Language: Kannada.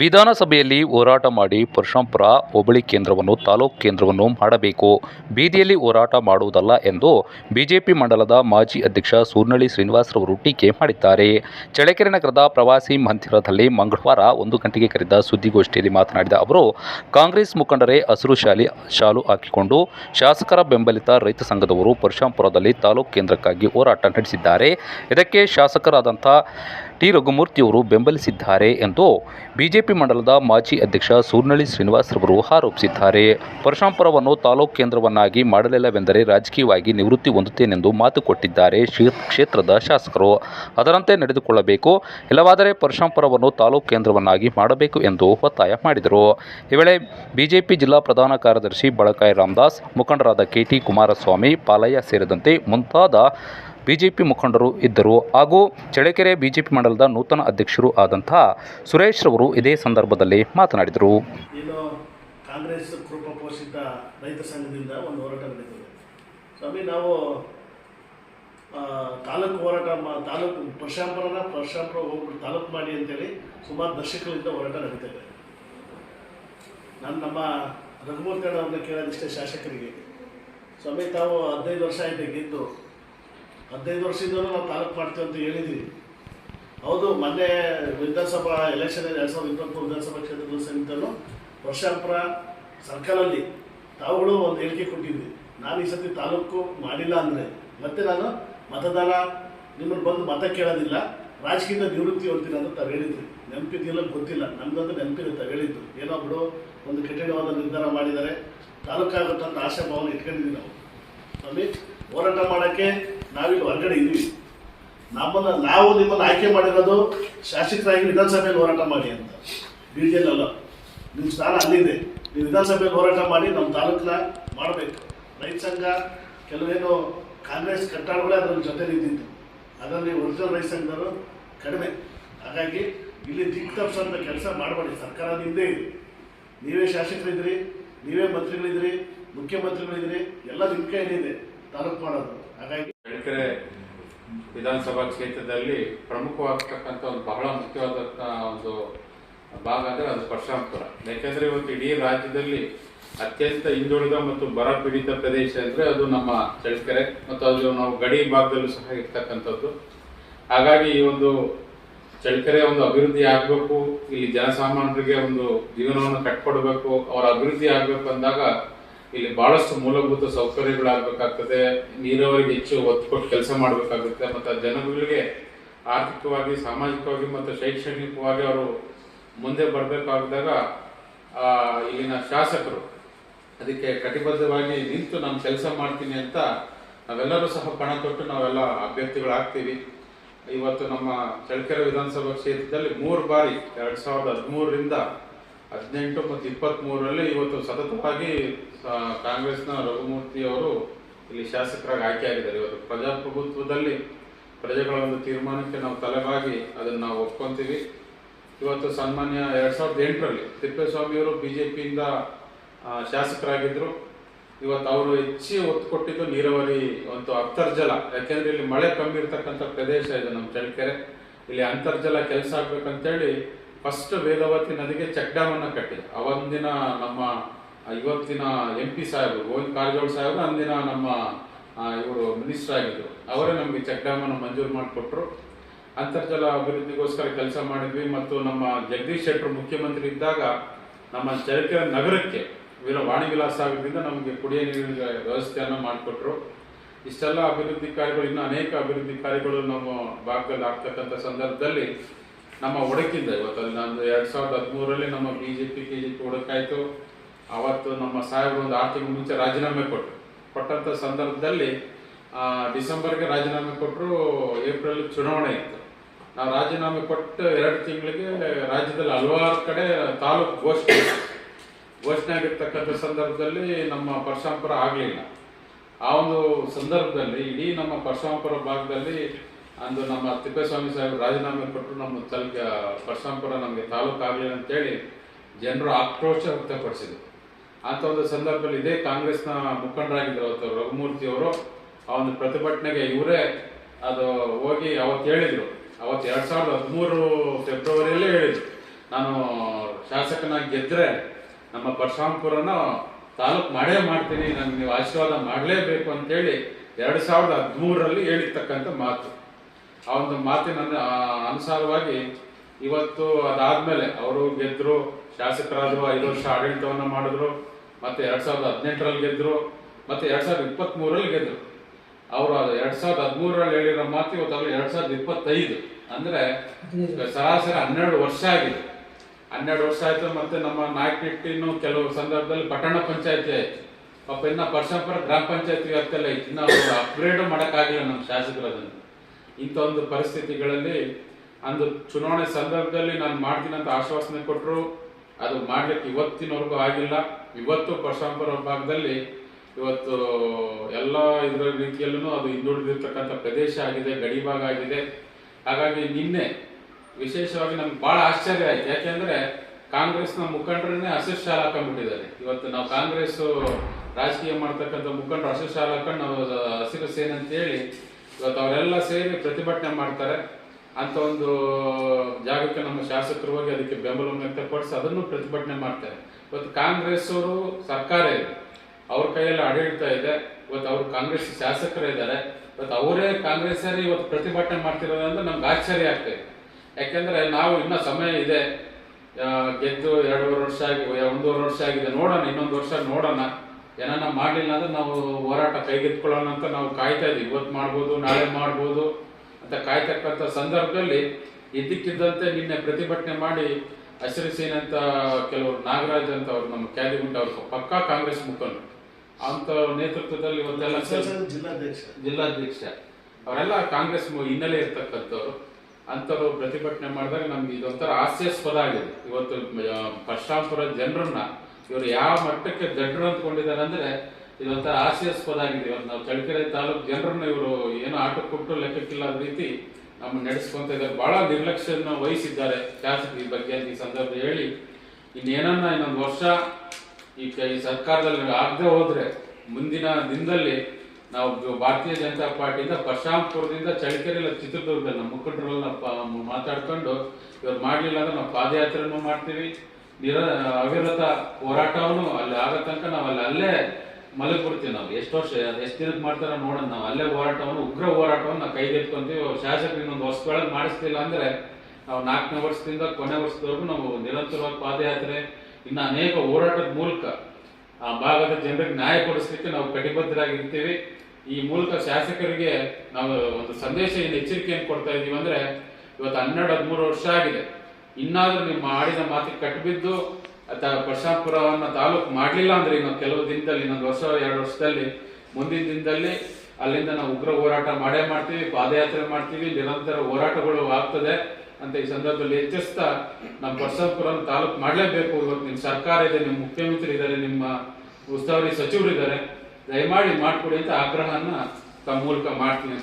ವಿಧಾನಸಭೆಯಲ್ಲಿ ಹೋರಾಟ ಮಾಡಿ ಪರಶುರಾಂಪುರ ಹೋಬಳಿ ಕೇಂದ್ರವನ್ನು, ತಾಲೂಕು ಕೇಂದ್ರವನ್ನು ಮಾಡಬೇಕು. ಬೀದಿಯಲ್ಲಿ ಹೋರಾಟ ಮಾಡುವುದಲ್ಲ ಎಂದು ಬಿಜೆಪಿ ಮಂಡಲದ ಮಾಜಿ ಅಧ್ಯಕ್ಷ ಸೂರ್ನಳ್ಳಿ ಶ್ರೀನಿವಾಸರವರು ಟೀಕೆ ಮಾಡಿದ್ದಾರೆ. ಚಳ್ಳಕೆರೆ ನಗರದ ಪ್ರವಾಸಿ ಮಂದಿರದಲ್ಲಿ ಮಂಗಳವಾರ ಒಂದು ಗಂಟೆಗೆ ಕರೆದ ಸುದ್ದಿಗೋಷ್ಠಿಯಲ್ಲಿ ಮಾತನಾಡಿದ ಅವರು, ಕಾಂಗ್ರೆಸ್ ಮುಖಂಡರೇ ಹಸಿರು ಶಾಲಿ, ಶಾಲು ಹಾಕಿಕೊಂಡು ಶಾಸಕರ ಬೆಂಬಲಿತ ರೈತ ಸಂಘದವರು ಪರಶುರಾಂಪುರದಲ್ಲಿ ತಾಲೂಕು ಕೇಂದ್ರಕ್ಕಾಗಿ ಹೋರಾಟ ನಡೆಸಿದ್ದಾರೆ. ಇದಕ್ಕೆ ಶಾಸಕರಾದಂಥ ಟಿ ರಘುಮೂರ್ತಿಯವರು ಬೆಂಬಲಿಸಿದ್ದಾರೆ ಎಂದು ಬಿಜೆಪಿ ಮಂಡಲದ ಮಾಜಿ ಅಧ್ಯಕ್ಷ ಸೂರ್ನಳ್ಳಿ ಶ್ರೀನಿವಾಸರವರು ಆರೋಪಿಸಿದ್ದಾರೆ. ಪರಶಾಂಪುರವನ್ನು ತಾಲೂಕು ಕೇಂದ್ರವನ್ನಾಗಿ ಮಾಡಲಿಲ್ಲವೆಂದರೆ ರಾಜಕೀಯವಾಗಿ ನಿವೃತ್ತಿ ಹೊಂದುತ್ತೇನೆಂದು ಮಾತು ಕೊಟ್ಟಿದ್ದಾರೆ ಕ್ಷೇತ್ರದ ಶಾಸಕರು. ಅದರಂತೆ ನಡೆದುಕೊಳ್ಳಬೇಕು. ಇಲ್ಲವಾದರೆ ಪರಶಾಂಪುರವನ್ನು ತಾಲೂಕು ಕೇಂದ್ರವನ್ನಾಗಿ ಮಾಡಬೇಕು ಎಂದು ಒತ್ತಾಯ ಮಾಡಿದರು. ಈ ವೇಳೆ ಬಿಜೆಪಿ ಜಿಲ್ಲಾ ಪ್ರಧಾನ ಕಾರ್ಯದರ್ಶಿ ಬಳಕಾಯಿ ರಾಮದಾಸ್, ಮುಖಂಡರಾದ ಕೆಟಿ ಕುಮಾರಸ್ವಾಮಿ, ಪಾಲಯ್ಯ ಸೇರಿದಂತೆ ಮುಂತಾದ ಬಿಜೆಪಿ ಮುಖಂಡರು ಇದ್ದರು. ಹಾಗೂ ಚಳ್ಳಕೆರೆ ಬಿಜೆಪಿ ಮಂಡಲದ ನೂತನ ಅಧ್ಯಕ್ಷರು ಆದಂತಹ ಸುರೇಶ್ ರವರು ಇದೇ ಸಂದರ್ಭದಲ್ಲಿ ಮಾತನಾಡಿದರು. ಕಾಂಗ್ರೆಸ್ ಕೃಪ ರೈತ ಸಂಘದಿಂದ ಒಂದು ಹೋರಾಟ ನಡೀತದೆ ಸ್ವಾಮಿ, ನಾವು ತಾಲೂಕು ಹೋರಾಟ ತಾಲೂಕು ಪರಶಾಂಪುರನ ಪರಶಾಂಪುರ ಹೋಗ್ಬಿಟ್ಟು ತಾಲೂಕು ಮಾಡಿ ಅಂತೇಳಿ ಸುಮಾರು ದಶಕಗಳಿಂದ ಹೋರಾಟ ನಡೀತದೆ ನಾನು, ನಮ್ಮ ರಘುಮೂರ್ತಿ ಅವ್ರನ್ನ ಕೇಳೋದಿಷ್ಟೇ ಶಾಸಕರಿಗೆ. ಸ್ವಾಮಿ, ತಾವು ಹದಿನೈದು ವರ್ಷ ಆಯ್ತು ಗೆದ್ದು. ಹದಿನೈದು ವರ್ಷದಿಂದಲೂ ನಾವು ತಾಲೂಕು ಮಾಡ್ತೀವಿ ಅಂತ ಹೇಳಿದ್ದೀವಿ ಹೌದು, ಮೊನ್ನೆ ವಿಧಾನಸಭಾ ಎಲೆಕ್ಷನ್ ಎರಡು ಸಾವಿರದ ಇಪ್ಪತ್ತ್ಮೂರು ವಿಧಾನಸಭಾ ಕ್ಷೇತ್ರದ ಸಮಿತಿಯನ್ನು ವರ್ಷಾಪುರ ಸರ್ಕಲಲ್ಲಿ ತಾವುಗಳು ಒಂದು ಹೇಳಿಕೆ ಕೊಟ್ಟಿದ್ವಿ. ನಾನು ಈ ಸತಿ ತಾಲೂಕು ಮಾಡಿಲ್ಲ ಅಂದರೆ ಮತ್ತೆ ನಾನು ಮತದಾರ ನಿಮ್ಮನ್ನು ಬಂದು ಮತ ಕೇಳೋದಿಲ್ಲ, ರಾಜಕೀಯದ ನಿವೃತ್ತಿ ಹೊಂತೀನಿ ಅಂತ ತಾವು ಹೇಳಿದ್ರಿ. ನೆನಪಿದೆಯಲ್ಲ ಗೊತ್ತಿಲ್ಲ ನಮ್ದಂತೂ ನೆನಪಿದೆ ತಾವು ಹೇಳಿದ್ದು. ಏನೋ ಬಿಡು, ಒಂದು ಕಠಿಣವಾದ ನಿರ್ಧಾರ ಮಾಡಿದ್ದಾರೆ ತಾಲೂಕಾಗುತ್ತಂತ ಆಶಾಭಾವನೆ ಆಶಾ ಭಾವನೆ ಇಟ್ಕೊಂಡಿದ್ವಿ ನಾವು. ಸ್ವಾಮಿ, ಹೋರಾಟ ಮಾಡೋಕ್ಕೆ ನಾವೀಗ ಹೊರಗಡೆ ಇದ್ದೀವಿ. ನಮ್ಮನ್ನ ನಾವು ನಿಮ್ಮನ್ನು ಆಯ್ಕೆ ಮಾಡಿರೋದು ಶಾಸಕರಾಗಿ ವಿಧಾನಸಭೆಯಲ್ಲಿ ಹೋರಾಟ ಮಾಡಿ ಅಂತ. ಬಿ ಜೆ ಅಲ್ಲ ನಿಮ್ಮ ಸ್ಥಾನ ಅಲ್ಲಿದೆ. ನೀವು ವಿಧಾನಸಭೆಯಲ್ಲಿ ಹೋರಾಟ ಮಾಡಿ ನಮ್ಮ ತಾಲೂಕನ್ನ ಮಾಡಬೇಕು. ರೈತ ಸಂಘ, ಕೆಲವೇನು ಕಾಂಗ್ರೆಸ್ ಕಟ್ಟಾಡಗಳೇ ಅದರ ಜೊತೆ ನಿಂತಿತ್ತು ಅದರಲ್ಲಿ ಒರಿಜಿನಲ್ ರೈತ ಸಂಘದವರು ಕಡಿಮೆ. ಹಾಗಾಗಿ ಇಲ್ಲಿ ದಿಕ್ಕು ತಪ್ಪಿಸೋಂಥ ಕೆಲಸ ಮಾಡಬೇಡಿ. ಸರ್ಕಾರ ಹಿಂದೆ ಇದೆ. ನೀವೇ ಶಾಸಕರಿದ್ರಿ, ನೀವೇ ಮಂತ್ರಿಗಳಿದ್ರಿ, ಮುಖ್ಯಮಂತ್ರಿಗಳಿದ್ರಿ, ಎಲ್ಲ ನಿಮ್ಮ ಕೈಲಿದೆ ತಾಲೂಕು ಮಾಡೋದು. ಹಾಗಾಗಿ ಚಳ್ಳಕೆರೆ ವಿಧಾನಸಭಾ ಕ್ಷೇತ್ರದಲ್ಲಿ ಪ್ರಮುಖವಾಗಿರ್ತಕ್ಕಂಥ ಒಂದು ಬಹಳ ಮುಖ್ಯವಾದಂಥ ಒಂದು ಭಾಗ ಅಂದರೆ ಅದು ಪರಶುರಾಮಪುರ. ಯಾಕೆಂದರೆ ಇವತ್ತು ಇಡೀ ರಾಜ್ಯದಲ್ಲಿ ಅತ್ಯಂತ ಹಿಂದುಳಿದ ಮತ್ತು ಬರ ಪೀಡಿತ ಪ್ರದೇಶ ಅಂದರೆ ಅದು ನಮ್ಮ ಚಳ್ಳಕೆರೆ ಮತ್ತು ಅದು ನಾವು ಗಡಿ ಭಾಗದಲ್ಲೂ ಸಹ ಇರ್ತಕ್ಕಂಥದ್ದು. ಹಾಗಾಗಿ ಈ ಒಂದು ಚಳ್ಳಕೆರೆ ಒಂದು ಅಭಿವೃದ್ಧಿ ಆಗಬೇಕು, ಇಲ್ಲಿ ಜನಸಾಮಾನ್ಯರಿಗೆ ಒಂದು ಜೀವನವನ್ನು ಕಟ್ಕೊಡ್ಬೇಕು, ಅವರ ಅಭಿವೃದ್ಧಿ ಆಗಬೇಕು ಅಂದಾಗ ಇಲ್ಲಿ ಬಹಳಷ್ಟು ಮೂಲಭೂತ ಸೌಕರ್ಯಗಳಾಗಬೇಕಾಗ್ತದೆ, ನೀರಾವರಿಗೆ ಹೆಚ್ಚು ಒತ್ತು ಕೊಟ್ಟು ಕೆಲಸ ಮಾಡಬೇಕಾಗುತ್ತೆ, ಮತ್ತು ಜನಗಳಿಗೆ ಆರ್ಥಿಕವಾಗಿ, ಸಾಮಾಜಿಕವಾಗಿ ಮತ್ತು ಶೈಕ್ಷಣಿಕವಾಗಿ ಅವರು ಮುಂದೆ ಬರಬೇಕಾದಾಗ ಇಲ್ಲಿನ ಶಾಸಕರು ಅದಕ್ಕೆ ಕಟಿಬದ್ಧವಾಗಿ ನಿಂತು ನಾನು ಕೆಲಸ ಮಾಡ್ತೀನಿ ಅಂತ ನಾವೆಲ್ಲರೂ ಸಹ ಪಣ ತೊಟ್ಟು ನಾವೆಲ್ಲ ಅಭ್ಯರ್ಥಿಗಳಾಗ್ತೀವಿ. ಇವತ್ತು ನಮ್ಮ ಚಳ್ಳಕೆರೆ ವಿಧಾನಸಭಾ ಕ್ಷೇತ್ರದಲ್ಲಿ ಮೂರು ಬಾರಿ, ಎರಡು ಸಾವಿರದ ಹದಿಮೂರರಿಂದ ಹದಿನೆಂಟು ಮತ್ತು ಇಪ್ಪತ್ತ್ಮೂರರಲ್ಲಿ ಇವತ್ತು ಸತತವಾಗಿ ಕಾಂಗ್ರೆಸ್ನ ರಘುಮೂರ್ತಿ ಅವರು ಇಲ್ಲಿ ಶಾಸಕರಾಗಿ ಆಯ್ಕೆಯಾಗಿದ್ದಾರೆ ಇವತ್ತು ಪ್ರಜಾಪ್ರಭುತ್ವದಲ್ಲಿ ಪ್ರಜೆಗಳ ಒಂದು ತೀರ್ಮಾನಕ್ಕೆ ನಾವು ತಲೆಬಾಗಿ ಅದನ್ನು ನಾವು ಒಪ್ಕೊಂತೀವಿ. ಇವತ್ತು ಸನ್ಮಾನ್ಯ ಎರಡು ಸಾವಿರದ ಎಂಟರಲ್ಲಿ ತಿಪ್ಪೇಸ್ವಾಮಿಯವರು ಬಿ ಜೆ ಪಿಯಿಂದ ಶಾಸಕರಾಗಿದ್ದರು. ಇವತ್ತು ಅವರು ಹೆಚ್ಚು ಒತ್ತು ಕೊಟ್ಟಿದ್ದು ನೀರಾವರಿ ಒಂದು ಅಂತರ್ಜಲ. ಯಾಕೆಂದರೆ ಇಲ್ಲಿ ಮಳೆ ಕಮ್ಮಿ ಇರ್ತಕ್ಕಂಥ ಪ್ರದೇಶ ಇದೆ ನಮ್ಮ ಚಳ್ಳಕೆರೆ. ಇಲ್ಲಿ ಅಂತರ್ಜಲ ಕೆಲಸ ಆಗ್ಬೇಕಂತೇಳಿ ಫಸ್ಟ್ ವೇದವತಿ ನದಿಗೆ ಚೆಕ್ ಅನ್ನ ಕಟ್ಟಿದೆ ಅವತ್ತಿನ ನಮ್ಮ ಇವತ್ತಿನ ಎಂ ಪಿ ಸಾಹೇಬರು, ಗೋವಿಂದ ಕಾರಜೋಳ ಸಾಹೇಬರು ಅಂದಿನ ನಮ್ಮ ಇವರು ಮಿನಿಸ್ಟರ್ ಆಗಿದ್ದರು ಅವರೇ ನಮಗೆ ಚೆಕ್ ಡ್ಯಾಮ್ ಅನ್ನು ಮಂಜೂರು ಮಾಡಿಕೊಟ್ರು. ಅಂತರ್ಜಲ ಅಭಿವೃದ್ಧಿಗೋಸ್ಕರ ಕೆಲಸ ಮಾಡಿದ್ವಿ ಮತ್ತು ನಮ್ಮ ಜಗದೀಶ್ ಶೆಟ್ಟರು ಮುಖ್ಯಮಂತ್ರಿ ಇದ್ದಾಗ ನಮ್ಮ ಚರಿತ್ರೆ ನಗರಕ್ಕೆ ವೀರ ವಾಣಿವಿಲಾಸ ನಮಗೆ ಕುಡಿಯ ನೀರಿನ ವ್ಯವಸ್ಥೆಯನ್ನು ಮಾಡಿಕೊಟ್ರು. ಇಷ್ಟೆಲ್ಲ ಅಭಿವೃದ್ಧಿ ಕಾರ್ಯಗಳು, ಇನ್ನು ಅನೇಕ ಅಭಿವೃದ್ಧಿ ಕಾರ್ಯಗಳು ನಮ್ಮ ಭಾಗದಲ್ಲಿ ಆಗ್ತಕ್ಕಂಥ ಸಂದರ್ಭದಲ್ಲಿ ನಮ್ಮ ಒಡಕಿಂದ ಇವತ್ತಲ್ಲಿ. ನಾನು ಎರಡು ಸಾವಿರದ ಹದಿಮೂರಲ್ಲಿ ನಮ್ಮ B J P K J P ಒಡಕಾಯ್ತು. ಅವತ್ತು ನಮ್ಮ ಸಾಹೇಬರು ಒಂದು ಆರು ತಿಂಗಳು ಮುಂಚೆ ರಾಜೀನಾಮೆ ಕೊಟ್ಟರು ಕೊಟ್ಟಂಥ ಸಂದರ್ಭದಲ್ಲಿ ಡಿಸೆಂಬರ್ಗೆ ರಾಜೀನಾಮೆ ಕೊಟ್ಟರು ಏಪ್ರಿಲ್ ಚುನಾವಣೆ ಇತ್ತು. ನಾವು ರಾಜೀನಾಮೆ ಕೊಟ್ಟು ಎರಡು ತಿಂಗಳಿಗೆ ರಾಜ್ಯದಲ್ಲಿ ಹಲವಾರು ಕಡೆ ತಾಲೂಕು ಘೋಷಣೆ ಘೋಷಣೆ ಆಗಿರ್ತಕ್ಕಂಥ ಸಂದರ್ಭದಲ್ಲಿ ನಮ್ಮ ಪರಶಾಂಪುರ ಆಗಲಿಲ್ಲ. ಆ ಒಂದು ಸಂದರ್ಭದಲ್ಲಿ, ಇಡೀ ನಮ್ಮ ಪರಶಾಂಪುರ ಭಾಗದಲ್ಲಿ ಅಂದು ನಮ್ಮ ತಿಪ್ಪೇಸ್ವಾಮಿ ಸಾಹೇಬ್ ರಾಜೀನಾಮೆ ಕೊಟ್ಟರು, ನಮ್ಮ ಚಲ್ ಪರಶಾಂಪುರ ನಮಗೆ ತಾಲೂಕು ಆಗಲಿಲ್ಲ ಅಂತೇಳಿ ಜನರು ಆಕ್ರೋಶ ವ್ಯಕ್ತಪಡಿಸಿದರು. ಅಂತ ಒಂದು ಸಂದರ್ಭದಲ್ಲಿ ಇದೇ ಕಾಂಗ್ರೆಸ್ನ ಮುಖಂಡರಾಗಿದ್ದರು ಅವತ್ತು ರಘುಮೂರ್ತಿ ಅವರು, ಆ ಒಂದು ಪ್ರತಿಭಟನೆಗೆ ಇವರೇ ಅದು ಹೋಗಿ ಅವತ್ತು ಹೇಳಿದರು. ಅವತ್ತು ಎರಡು ಸಾವಿರದ ಹದಿಮೂರು ಫೆಬ್ರವರಿಯಲ್ಲೇ ಹೇಳಿದರು. ನಾನು ಶಾಸಕನಾಗಿ ಗೆದ್ದರೆ ನಮ್ಮ ಪರಶುರಾಮಪುರನ ತಾಲೂಕು ಮಾಡೇ ಮಾಡ್ತೀನಿ ನಾನು ನೀವು ಆಶೀರ್ವಾದ ಮಾಡಲೇಬೇಕು ಅಂತೇಳಿ ಎರಡು ಸಾವಿರದ ಹದಿಮೂರರಲ್ಲಿ ಹೇಳಿರ್ತಕ್ಕಂಥ ಮಾತು. ಆ ಒಂದು ಮಾತಿನ ಅನುಸಾರವಾಗಿ ಇವತ್ತು ಅದಾದ್ಮೇಲೆ ಅವರು ಗೆದ್ರು ಶಾಸಕರಾದರು ಐದು ವರ್ಷ ಆಡಳಿತವನ್ನ ಮಾಡಿದ್ರು ಮತ್ತೆ ಎರಡ್ ಸಾವಿರದ ಹದಿನೆಂಟರಲ್ಲಿ ಗೆದ್ರು ಮತ್ತೆ ಎರಡ್ ಸಾವಿರದ ಇಪ್ಪತ್ತ್ ಗೆದ್ದರು ಗೆದ್ರು. ಅವರು ಎರಡ್ ಸಾವಿರದ ಹದಿಮೂರರಲ್ಲಿ ಹೇಳಿರೋ ಮಾತು ಇವತ್ತಾಗಲೂ ಎರಡ್ ಸಾವಿರದ ಇಪ್ಪತ್ತೈದು. ಅಂದ್ರೆ ಸರಾಸರಿ ಹನ್ನೆರಡು ವರ್ಷ ಆಗಿದೆ. ಹನ್ನೆರಡು ವರ್ಷ ಆಯ್ತು ಮತ್ತೆ ನಮ್ಮ ನಾಯಕನಿಟ್ಟಿನ್ನು ಕೆಲವು ಸಂದರ್ಭದಲ್ಲಿ ಪಟ್ಟಣ ಪಂಚಾಯತಿ ಆಯ್ತು. ಪಾಪ ಇನ್ನ ಪರ್ಸಂಪರ ಗ್ರಾಮ ಪಂಚಾಯತಿ ವ್ಯಾಪ್ತಿಯಲ್ಲ ಇನ್ನ ಅಪ್ಗ್ರೇಡ್ ಮಾಡೋಕ್ಕಾಗಿಲ್ಲ ನಮ್ಮ ಶಾಸಕರು ಅದನ್ನು. ಇಂಥ ಒಂದು ಪರಿಸ್ಥಿತಿಗಳಲ್ಲಿ ಅಂದು ಚುನಾವಣೆ ಸಂದರ್ಭದಲ್ಲಿ ನಾನು ಮಾಡ್ತೀನಿ ಅಂತ ಆಶ್ವಾಸನೆ ಕೊಟ್ಟರು ಅದು ಮಾಡ್ಲಿಕ್ಕೆ ಇವತ್ತಿನವರೆಗೂ ಆಗಿಲ್ಲ. ಇವತ್ತು ಪರಶುರಾಮಪುರ ಭಾಗದಲ್ಲಿ ಇವತ್ತು ಎಲ್ಲ ಇದರ ರೀತಿಯಲ್ಲೂ ಅದು ಹಿಂದುಳಿದಿರ್ತಕ್ಕಂಥ ಪ್ರದೇಶ ಆಗಿದೆ, ಗಡಿ ಭಾಗ ಆಗಿದೆ. ಹಾಗಾಗಿ ನಿನ್ನೆ ವಿಶೇಷವಾಗಿ ನಮ್ಗೆ ಬಹಳ ಆಶ್ಚರ್ಯ ಆಯ್ತು. ಯಾಕೆಂದ್ರೆ ಕಾಂಗ್ರೆಸ್ನ ಮುಖಂಡರನ್ನೇ ಹಸಿರು ಶಾಲೆ ಹಾಕೊಂಡ್ಬಿಟ್ಟಿದ್ದಾರೆ. ಇವತ್ತು ನಾವು ಕಾಂಗ್ರೆಸ್ ರಾಜಕೀಯ ಮಾಡ್ತಕ್ಕಂಥ ಮುಖಂಡರು ಹಸಿರು ಶಾಲೆ ಹಾಕೊಂಡು ನಾವು ಹಸಿರು ಸೇನೆ ಅಂತ ಹೇಳಿ ಇವತ್ತು ಅವರೆಲ್ಲ ಸೇರಿ ಪ್ರತಿಭಟನೆ ಮಾಡ್ತಾರೆ. ಅಂತ ಒಂದು ಜಾಗಕ್ಕೆ ನಮ್ಮ ಶಾಸಕರು ಹೋಗಿ ಅದಕ್ಕೆ ಬೆಂಬಲವನ್ನು ವ್ಯಕ್ತಪಡಿಸಿ ಅದನ್ನು ಪ್ರತಿಭಟನೆ ಮಾಡ್ತಾರೆ. ಇವತ್ತು ಕಾಂಗ್ರೆಸ್ ಅವರು ಸರ್ಕಾರ ಇದೆ. ಅವ್ರ ಕೈಯಲ್ಲಿ ಆಡಳಿತ ಇದೆ. ಇವತ್ತು ಅವರು ಕಾಂಗ್ರೆಸ್ ಶಾಸಕರು ಇದ್ದಾರೆ. ಇವತ್ತು ಅವರೇ ಕಾಂಗ್ರೆಸ್ಸರೇ ಇವತ್ತು ಪ್ರತಿಭಟನೆ ಮಾಡ್ತಿರೋದ್ರಿಂದ ನಮ್ಗೆ ಆಶ್ಚರ್ಯ ಆಗ್ತದೆ ಯಾಕೆಂದ್ರೆ ನಾವು ಇನ್ನೂ ಸಮಯ ಇದೆ. ಗೆದ್ದು ಎರಡೂವರೆ ವರ್ಷ ಆಗಿ, ಒಂದೂವರೆ ವರ್ಷ ಆಗಿದೆ. ನೋಡೋಣ, ಇನ್ನೊಂದು ವರ್ಷ ನೋಡೋಣ. ಏನಾನ ಮಾಡಲಿಲ್ಲ ಅಂದ್ರೆ ನಾವು ಹೋರಾಟ ಕೈಗೆತ್ಕೊಳ್ಳೋಣ ಅಂತ ನಾವು ಕಾಯ್ತಾ ಇದ್ದೀವಿ ಇವತ್ತು ಮಾಡ್ಬೋದು ನಾಳೆ ಮಾಡ್ಬೋದು ಅಂತ ಕಾಯ್ತಕ್ಕಂಥ ಸಂದರ್ಭದಲ್ಲಿ ಇದ್ದಕ್ಕಿದ್ದಂತೆ ನಿನ್ನೆ ಪ್ರತಿಭಟನೆ ಮಾಡಿ ಹಸಿರು ಸೇನೆ ಅಂತ ಕೆಲವರು ನಾಗರಾಜ್ ಅಂತ ಅವ್ರು ನಮ್ಮ ಕ್ಯಾದಿಗುಂಟ ಅವರು ಪಕ್ಕಾ ಕಾಂಗ್ರೆಸ್ ಮುಖಂಡರು. ಅಂತ ನೇತೃತ್ವದಲ್ಲಿ ಇವತ್ತೆಲ್ಲ ಜಿಲ್ಲಾಧ್ಯಕ್ಷ ಜಿಲ್ಲಾಧ್ಯಕ್ಷ. ಅವರೆಲ್ಲ ಕಾಂಗ್ರೆಸ್ ಹಿನ್ನೆಲೆ ಇರ್ತಕ್ಕಂಥವ್ರು. ಅಂಥವ್ರು ಪ್ರತಿಭಟನೆ ಮಾಡಿದಾಗ ನಮ್ಗೆ ಇದೊಂಥರ ಹಾಸ್ಯಾಸ್ಪದ ಆಗಿದೆ. ಇವತ್ತು ಆ, ಪರಶುರಾಮಪುರ ಜನರನ್ನ ಇವರು ಯಾವ ಮಟ್ಟಕ್ಕೆ ದಡ್ಡ ಅಂದ್ಕೊಂಡಿದ್ದಾರೆ ಅಂದ್ರೆ ಇದೊಂಥರ ಹಾಸ್ಯಾಸ್ಪದ ಆಗಿದೆ. ಇವತ್ತು ನಾವು ಚಳ್ಳಕೆರೆ ತಾಲೂಕು ಜನರನ್ನ ಇವರು ಏನೋ ಆಟ ಕೊಟ್ಟು ಲೆಕ್ಕಕ್ಕಿಲ್ಲದ ರೀತಿ ನಮ್ಮ ನಡೆಸ್ಕೊಂತ ಇದ್ದಾರೆ. ಬಹಳ ನಿರ್ಲಕ್ಷ್ಯನ ವಹಿಸಿದ್ದಾರೆ ಶಾಸಕರು ಈ ಬಗ್ಗೆ ಈ ಸಂದರ್ಭ ಹೇಳಿ. ಇನ್ನೇನನ್ನ ಇನ್ನೊಂದು ವರ್ಷ ಈ ಸರ್ಕಾರದಲ್ಲಿ ಆಗದೆ ಹೋದ್ರೆ ಮುಂದಿನ ದಿನದಲ್ಲಿ ನಾವು ಭಾರತೀಯ ಜನತಾ ಪಾರ್ಟಿಯಿಂದ ಪಶ್ಚಾಂಪುರದಿಂದ ಚಳ್ಳಕೆರೆ ಚಿತ್ರದುರ್ಗ ನಮ್ಮ ಮುಖಂಡರೆಲ್ಲ ಮಾತಾಡ್ಕೊಂಡು ಇವ್ರು ಮಾಡಲಿಲ್ಲ ಅಂದ್ರೆ ನಾವು ಪಾದಯಾತ್ರೆನೂ ಮಾಡ್ತೀವಿ. ನಿರ, ಅವಿರತ ಹೋರಾಟವನ್ನು ಅಲ್ಲಿ ಆಗೋ ತನಕ ನಾವು ಅಲ್ಲಿ ಅಲ್ಲೇ ಮಲಗ್ಬಿಡ್ತೀವಿ ನಾವು. ಎಷ್ಟು ವರ್ಷ, ಎಷ್ಟು ದಿನಕ್ಕೆ ಮಾಡ್ತಾರ ನೋಡೋಣ ನಾವು. ಅಲ್ಲೇ ಹೋರಾಟವನ್ನು, ಉಗ್ರ ಹೋರಾಟವನ್ನು ನಾವು ಕೈಗೆತ್ಕೊಂತೀವಿ ಶಾಸಕರು ಇನ್ನೊಂದು ವರ್ಷದೊಳಗೆ ಮಾಡಿಸ್ತಿಲ್ಲ ಅಂದ್ರೆ ನಾವು ನಾಲ್ಕನೇ ವರ್ಷದಿಂದ ಕೊನೆ ವರ್ಷದವರೆಗೂ ನಾವು ನಿರಂತರವಾಗಿ ಪಾದಯಾತ್ರೆ, ಇನ್ನು ಅನೇಕ ಹೋರಾಟದ ಮೂಲಕ ಆ ಭಾಗದ ಜನರಿಗೆ ನ್ಯಾಯ ಕೊಡಿಸ್ಲಿಕ್ಕೆ ನಾವು ಕಟಿಬದ್ಧರಾಗಿರ್ತೀವಿ. ಈ ಮೂಲಕ ಶಾಸಕರಿಗೆ ನಾವು ಒಂದು ಸಂದೇಶ ಏನು ಎಚ್ಚರಿಕೆಯನ್ನು ಕೊಡ್ತಾ ಇದೀವಿ ಅಂದ್ರೆ ಇವತ್ತು ಹನ್ನೆರಡು, ಹದಿಮೂರು ವರ್ಷ ಆಗಿದೆ. ಇನ್ನಾದ್ರೂ ನಿಮ್ಮ ಆಡಿದ ಮಾತಿಗೆ ಕಟ್ಟಬಿದ್ದು ಪರಶಾಪುರವನ್ನ ತಾಲೂಕು ಮಾಡಲಿಲ್ಲ ಅಂದ್ರೆ ಇನ್ನೊಂದು ಕೆಲವು ದಿನದಲ್ಲಿ, ಇನ್ನೊಂದು ವರ್ಷ, ಎರಡು ವರ್ಷದಲ್ಲಿ, ಮುಂದಿನ ದಿನದಲ್ಲಿ ಅಲ್ಲಿಂದ ನಾವು ಉಗ್ರ ಹೋರಾಟ ಮಾಡೇ ಮಾಡ್ತೀವಿ, ಪಾದಯಾತ್ರೆ ಮಾಡ್ತೀವಿ, ನಿರಂತರ ಹೋರಾಟಗಳು ಆಗ್ತದೆ ಅಂತ ಈ ಸಂದರ್ಭದಲ್ಲಿ ಹೆಚ್ಚಿಸ್ತಾ ನಮ್ಮ ಪರಶಾಪುರ ತಾಲೂಕು ಮಾಡಲೇಬೇಕು. ಇವತ್ತು ನಿಮ್ಮ ಸರ್ಕಾರ ಇದೆ, ನಿಮ್ಮ ಮುಖ್ಯಮಂತ್ರಿ ಇದ್ದಾರೆ, ನಿಮ್ಮ ಉಸ್ತುವಾರಿ ಸಚಿವರು ಇದ್ದಾರೆ. ದಯಮಾಡಿ ಮಾಡಿಕೊಡಿ ಅಂತ ಆಗ್ರಹನ ತಮ್ಮ ಮೂಲಕ ಮಾಡ್ತೀನಿ.